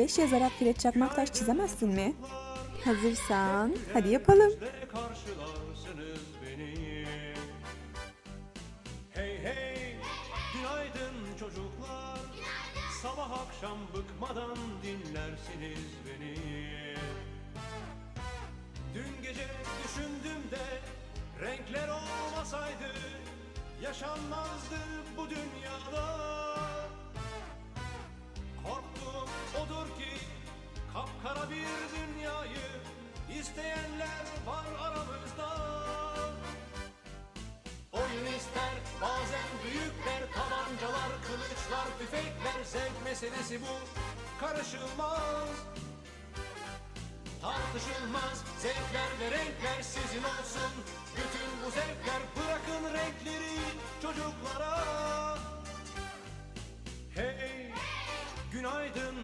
F5 yazarak Fred Çakmaktaş çizemezsin mi? Hazırsan hadi yapalım. Hey hey günaydın çocuklar Sabah akşam bıkmadan dinlersiniz beni Dün gece düşündüm de renkler olmasaydı Yaşanmazdı bu dünyada kılıçlar, tüfekler zevk meselesi bu karışılmaz. Tartışılmaz zevkler ve renkler sizin olsun. Bütün bu zevkler bırakın renkleri çocuklara. Hey günaydın